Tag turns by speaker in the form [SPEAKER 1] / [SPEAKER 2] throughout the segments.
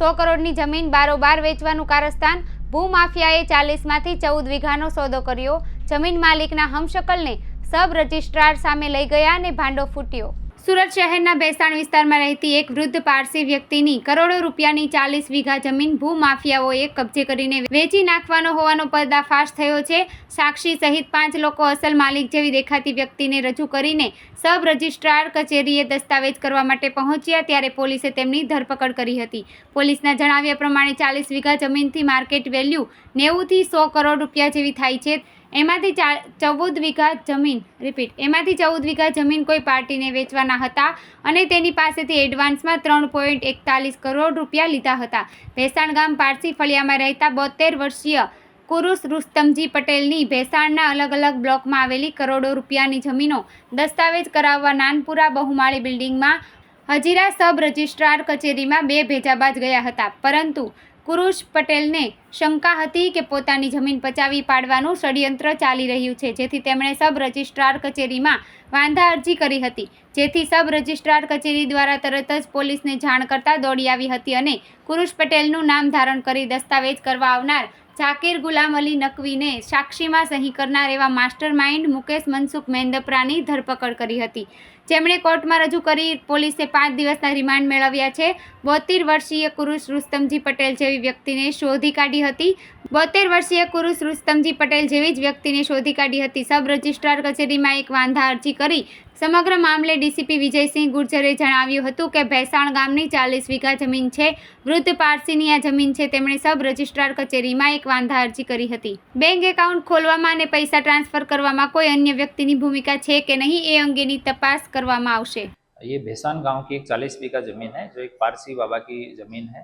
[SPEAKER 1] સો કરોડની જમીન બારોબાર વેચવાનું કારસ્તાન ભૂમાફિયાએ ચાલીસમાંથી ચૌદ વીઘાનો સોદો કર્યો. જમીન માલિકના હમશકલને સબ રજિસ્ટ્રાર સામે લઈ ગયા અને ભાંડો ફૂટ્યો. સુરત શહેરના બેસાણ વિસ્તારમાં રહેતી એક વૃદ્ધ પારસી વ્યક્તિની કરોડો રૂપિયાની ચાલીસ વીઘા જમીન ભૂમાફિયાઓએ કબજે કરીને વેચી નાખવાનો હોવાનો પર્દાફાશ થયો છે. સાક્ષી સહિત પાંચ લોકો અસલ માલિક જેવી દેખાતી વ્યક્તિને રજૂ કરીને સબ રજિસ્ટ્રાર કચેરીએ દસ્તાવેજ કરવા માટે પહોંચ્યા ત્યારે પોલીસે તેમની ધરપકડ કરી હતી. પોલીસના જણાવ્યા પ્રમાણે ચાલીસ વીઘા જમીનથી માર્કેટ વેલ્યુ નેવુંથી સો કરોડ રૂપિયા જેવી થાય છે. એમાંથી ચા ચૌદ વીઘા જમીન રિપીટ એમાંથી ચૌદ વીઘા જમીન કોઈ પાર્ટીને વેચવાના હતા અને તેની પાસેથી એડવાન્સમાં ત્રણ પોઈન્ટ એકતાલીસ કરોડ રૂપિયા લીધા હતા. ભેસાણ ગામ પારસી ફળિયામાં રહેતા બોતેર વર્ષીય કુરુસ રુસ્તમજી પટેલની ભેસાણના અલગ અલગ બ્લોકમાં આવેલી કરોડો રૂપિયાની જમીનો દસ્તાવેજ કરાવવા નાનપુરા બહુમાળી બિલ્ડિંગમાં હજીરા સબ રજિસ્ટ્રાર કચેરીમાં બે ભેજાબાજ ગયા હતા. પરંતુ કુરુશ પટેલને શંકા હતી કે પોતાની જમીન પચાવી પાડવાનું ષડયંત્ર ચાલી રહ્યું છે, જેથી તેમણે સબ રજિસ્ટ્રાર કચેરીમાં વાંધા અરજી કરી હતી. જેથી સબ રજિસ્ટ્રાર કચેરી દ્વારા તરત જ પોલીસને જાણ કરતાં દોડી આવી હતી અને કુરુશ પટેલનું નામ ધારણ કરી દસ્તાવેજ કરવા આવનાર ઝાકીર ગુલામ અલી નકવીને સાક્ષીમાં સહી કરનાર એવા માસ્ટર માઇન્ડ મુકેશ મનસુખ મેંદપરાની ધરપકડ કરી હતી. જેમણે કોર્ટમાં રજૂ કરી પોલીસે પાંચ દિવસના રિમાન્ડ મેળવ્યા છે. બોતેર વર્ષીય કુરુષ રુસ્તમજી પટેલ જેવી વ્યક્તિને શોધી કાઢી હતી. બોતેર વર્ષીય કુરુશ રુસ્તમજી પટેલ જેવી જ વ્યક્તિને શોધી કાઢી હતી સબ રજિસ્ટ્રાર કચેરીમાં એક વાંધા અરજી કરી સમગ્ર મામલે ડીસીપી વિજયસિંહ ગુર્જરે જણાવ્યું હતું કે ભેસાણ ગામની ચાલીસ વીઘા જમીન છે વૃદ્ધ પારસીની આ જમીન છે તેમણે સબ રજિસ્ટ્રાર કચેરીમાં એક વાંધા અરજી કરી હતી બેંક એકાઉન્ટ ખોલવામાં અને પૈસા ટ્રાન્સફર કરવામાં કોઈ અન્ય વ્યક્તિની ભૂમિકા છે કે નહીં એ અંગેની તપાસ કરવામાં આવશે
[SPEAKER 2] ये भैसान गांव की एक चालीस बीघा ज़मीन है जो एक पारसी बाबा की ज़मीन है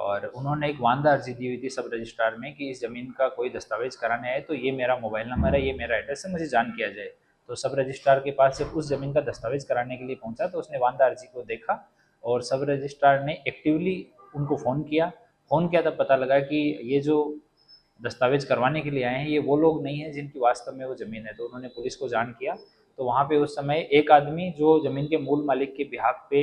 [SPEAKER 2] और उन्होंने एक वांदा अर्जी दी हुई थी सब रजिस्ट्रार में कि इस ज़मीन का कोई दस्तावेज़ कराने आए तो ये मेरा मोबाइल नंबर है, ये मेरा एड्रेस है, मुझे जान किया जाए। तो सब रजिस्ट्रार के पास जब उस ज़मीन का दस्तावेज़ कराने के लिए पहुँचा तो उसने वांदा अर्जी को देखा और सब रजिस्ट्रार ने एक्टिवली उनको फ़ोन किया। फ़ोन किया तब पता लगा कि ये जो दस्तावेज़ करवाने के लिए आए हैं, ये वो लोग नहीं हैं जिनकी वास्तव में वो ज़मीन है। तो उन्होंने पुलिस को जान किया। तो वहाँ पे उस समय एक आदमी जो ज़मीन के मूल मालिक के बिहाफ पे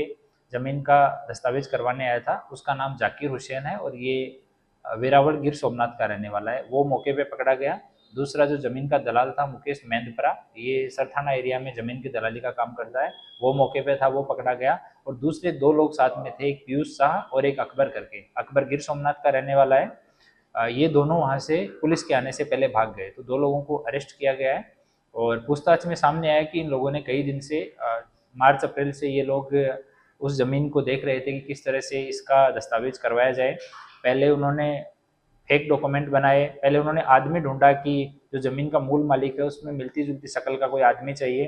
[SPEAKER 2] ज़मीन का दस्तावेज़ करवाने आया था, उसका नाम जाकिर हुसैन है और ये वेरावल गिर सोमनाथ का रहने वाला है। वो मौके पे पकड़ा गया। दूसरा जो ज़मीन का दलाल था मुकेश मेंदपरा, ये सरथाना एरिया में ज़मीन की दलाली का काम करता है। वो मौके पे था, वो पकड़ा गया और दूसरे दो लोग साथ में थे, एक पीयूष शाह और एक अकबर करके। अकबर गिर सोमनाथ का रहने वाला है। ये दोनों वहाँ से पुलिस के आने से पहले भाग गए। तो दो लोगों को अरेस्ट किया गया है और पूछताछ में सामने आया कि इन लोगों ने कई दिन से मार्च अप्रैल से ये लोग उस ज़मीन को देख रहे थे कि किस तरह से इसका दस्तावेज़ करवाया जाए। पहले उन्होंने फेक डॉक्यूमेंट बनाए। पहले उन्होंने आदमी ढूंढा कि जो ज़मीन का मूल मालिक है, उसमें मिलती जुलती शक्ल का कोई आदमी चाहिए।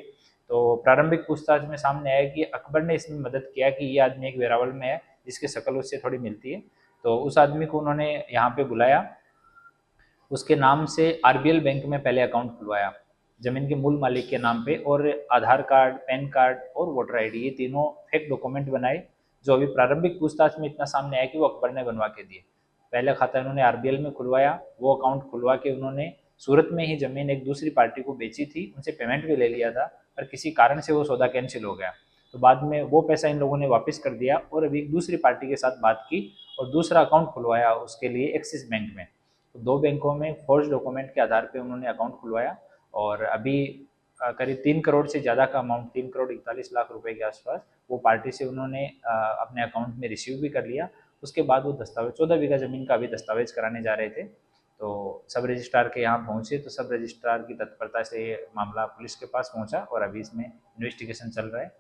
[SPEAKER 2] तो प्रारंभिक पूछताछ में सामने आया कि अकबर ने इसमें मदद किया कि ये आदमी एक वेरावल में है, जिसकी शक्ल उससे थोड़ी मिलती है। तो उस आदमी को उन्होंने यहाँ पे बुलाया। उसके नाम से आरबीएल बैंक में पहले अकाउंट खुलवाया। ज़मीन के मूल मालिक के नाम पे और आधार कार्ड, पैन कार्ड और वोटर आईडी ये तीनों फेक डॉक्यूमेंट बनाए, जो अभी प्रारंभिक पूछताछ में इतना सामने आया कि वो अकबर ने बनवा के दिए। पहले खाता इन्होंने आरबीएल में खुलवाया, वो अकाउंट खुलवा के उन्होंने सूरत में ही ज़मीन एक दूसरी पार्टी को बेची थी, उनसे पेमेंट भी ले लिया था, पर किसी कारण से वो सौदा कैंसिल हो गया। तो बाद में वो पैसा इन लोगों ने वापस कर दिया और अभी एक दूसरी पार्टी के साथ बात की और दूसरा अकाउंट खुलवाया उसके लिए एक्सिस बैंक में। तो दो बैंकों में फोर्ज डॉक्यूमेंट के आधार पर उन्होंने अकाउंट खुलवाया और अभी करीब तीन करोड़ से ज़्यादा का अमाउंट तीन करोड़ इकतालीस लाख रुपए के आसपास वो पार्टी से उन्होंने अपने अकाउंट में रिसीव भी कर लिया। उसके बाद वो दस्तावेज़, चौदह बीघा ज़मीन का अभी दस्तावेज़ कराने जा रहे थे। तो सब रजिस्ट्रार के यहाँ पहुँचे तो सब रजिस्ट्रार की तत्परता से मामला पुलिस के पास पहुँचा और अभी इसमें इन्वेस्टिगेशन चल रहा है।